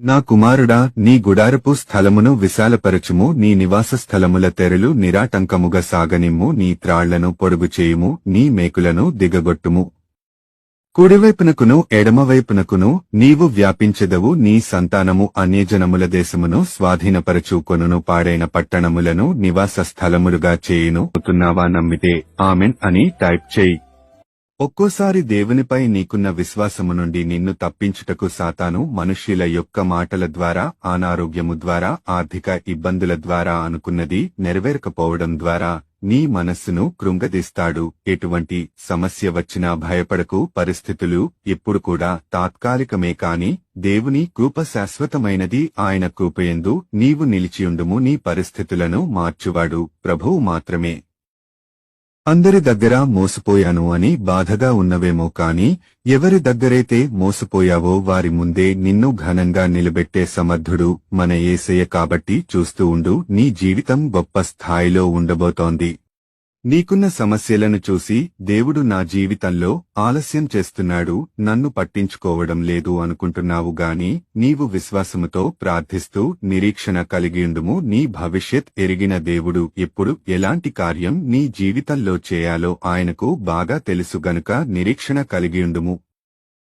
నా కుమారుడా నీ గుడారపు స్థలమును విశాలపరచుము నీ నివాస స్థలముల తెరలు నిరాటంకముగా సాగనిమ్ము నీ త్రాళ్ళను పొడుగు చేయుము నీ మేకులను దిగగొట్టుము. కుడివైపునకును ఎడమవైపునకును నీవు వ్యాపించెదవు నీ సంతానము అన్యజనముల దేశమును స్వాధీనపరచుకొనును పాడైన పట్టణములను నివాస స్థలములుగా చేయును. అవుతున్నావా నమ్మితే ఆమెన్ అని టైప్ చేయి. ఒక్కోసారి దేవునిపై నీకున్న విశ్వాసము నుండి నిన్ను తప్పించుటకు సాతాను మనుష్యుల యొక్క మాటల ద్వారా అనారోగ్యము ద్వారా ఆర్థిక ఇబ్బందుల ద్వారా అనుకున్నది నెరవేరకపోవడం ద్వారా నీ మనస్సును కృంగదీస్తాడు. ఎటువంటి సమస్య వచ్చినా భయపడకు పరిస్థితులు ఎప్పుడు కూడా తాత్కాలికమే కాని దేవుని కృప శాశ్వతమైనది. ఆయన కృపయందు నీవు నిలిచియుండుము నీ పరిస్థితులను మార్చువాడు. ప్రభువు మాత్రమే. అందరి దగ్గర మోసపోయాను అని బాధగా ఉన్నవేమో కాని ఎవరి దగ్గరైతే మోసపోయావో వారి ముందే నిన్ను ఘనంగా నిలబెట్టే సమర్థుడు మన ఏసయ్య కాబట్టి చూస్తూ ఉండు నీ జీవితం గొప్ప స్థాయిలో ఉండబోతోంది. నీకున్న సమస్యలను చూసి దేవుడు నా జీవితంలో ఆలస్యం చేస్తున్నాడు నన్ను పట్టించుకోవడం లేదు అనుకుంటున్నావు గాని నీవు విశ్వాసముతో ప్రార్థిస్తూ నిరీక్షణ కలిగియుండుము నీ భవిష్యత్ ఎరిగిన దేవుడు ఎప్పుడు ఎలాంటి కార్యం నీ జీవితంలో చేయాలో ఆయనకు బాగా తెలుసు గనుక నిరీక్షణ కలిగియుండుము.